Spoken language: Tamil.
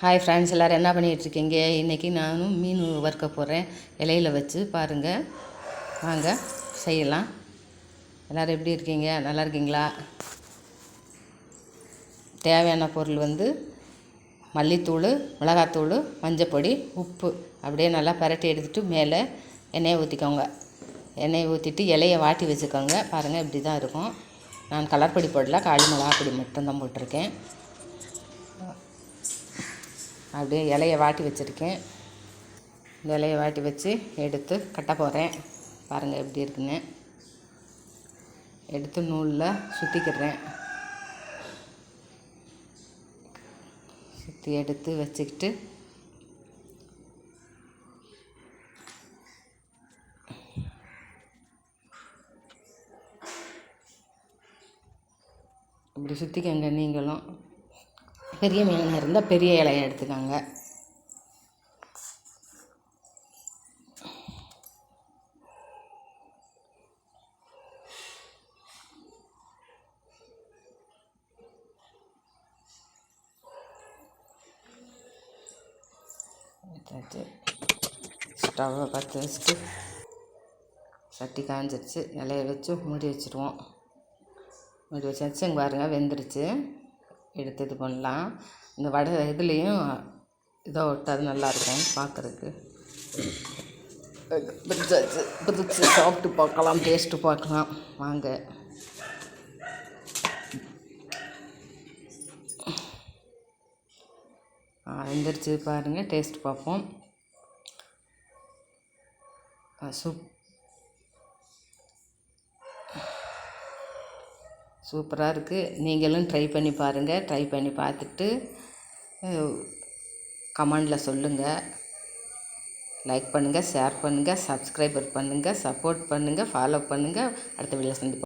ஹாய் ஃப்ரெண்ட்ஸ் எல்லோரும் என்ன பண்ணிகிட்ருக்கீங்க? இன்றைக்கி நானும் மீன் வறுக்க போகிறேன் இலையில வச்சு பாருங்கள் வாங்க செய்யலாம். எல்லோரும் எப்படி இருக்கீங்க? நல்லா இருக்கீங்களா? தேவையான பொருள் வந்து மல்லித்தூள் மிளகாத்தூள் மஞ்சப்பொடி உப்பு. அப்படியே நல்லா பரட்டி எடுத்துகிட்டு மேலே எண்ணெயை ஊற்றிக்கோங்க எண்ணெயை ஊற்றிட்டு இலையை வாட்டி வச்சுக்கோங்க. பாருங்கள் இப்படி தான் இருக்கும். நான் கலர் பொடி போடல காளி மிளகா பொடி மட்டும்தான் போட்டிருக்கேன். அப்படியே இலையை வாட்டி வச்சுருக்கேன். இலையை வாட்டி வச்சு எடுத்து கட்ட போகிறேன். பாருங்கள் எப்படி இருக்குன்னு. எடுத்து நூலில் சுற்றிக்கிறேன் சுற்றி எடுத்து வச்சுக்கிட்டு இப்படி சுற்றிக்கங்க நீங்களும். பெரிய மீனாக இருந்தால் பெரிய இலையை எடுத்துக்கோங்க. எடுத்தாச்சு ஸ்டவ்வை பற்ற வச்சுட்டு சட்டி காஞ்சிருச்சு. இலைய வச்சு மூடி வச்சுருவோம். மூடி வச்சாச்சு. இங்கே பாருங்கள் வெந்துருச்சு. எடுத்து இது பண்ணலாம். இந்த வடை இதுலேயும் இதை விட்டால் நல்லாயிருக்கும் பார்க்குறதுக்கு பிரிச்சாச்சு. பிரிச்சு சாப்பிட்டு பார்க்கலாம் டேஸ்ட்டு பார்க்கலாம். வாங்க. எந்திரிச்சு பாருங்கள் டேஸ்ட் பார்ப்போம். சூப் சூப்பராக இருக்குது நீங்களும் ட்ரை பண்ணி பாருங்கள் ட்ரை பண்ணி பார்த்துட்டு கமெண்டில் சொல்லுங்கள் லைக் பண்ணுங்கள் ஷேர் பண்ணுங்கள் சப்ஸ்கிரைபர் பண்ணுங்கள் சப்போர்ட் பண்ணுங்கள் ஃபாலோ பண்ணுங்கள் அடுத்த வீடியோ சந்திப்போம்.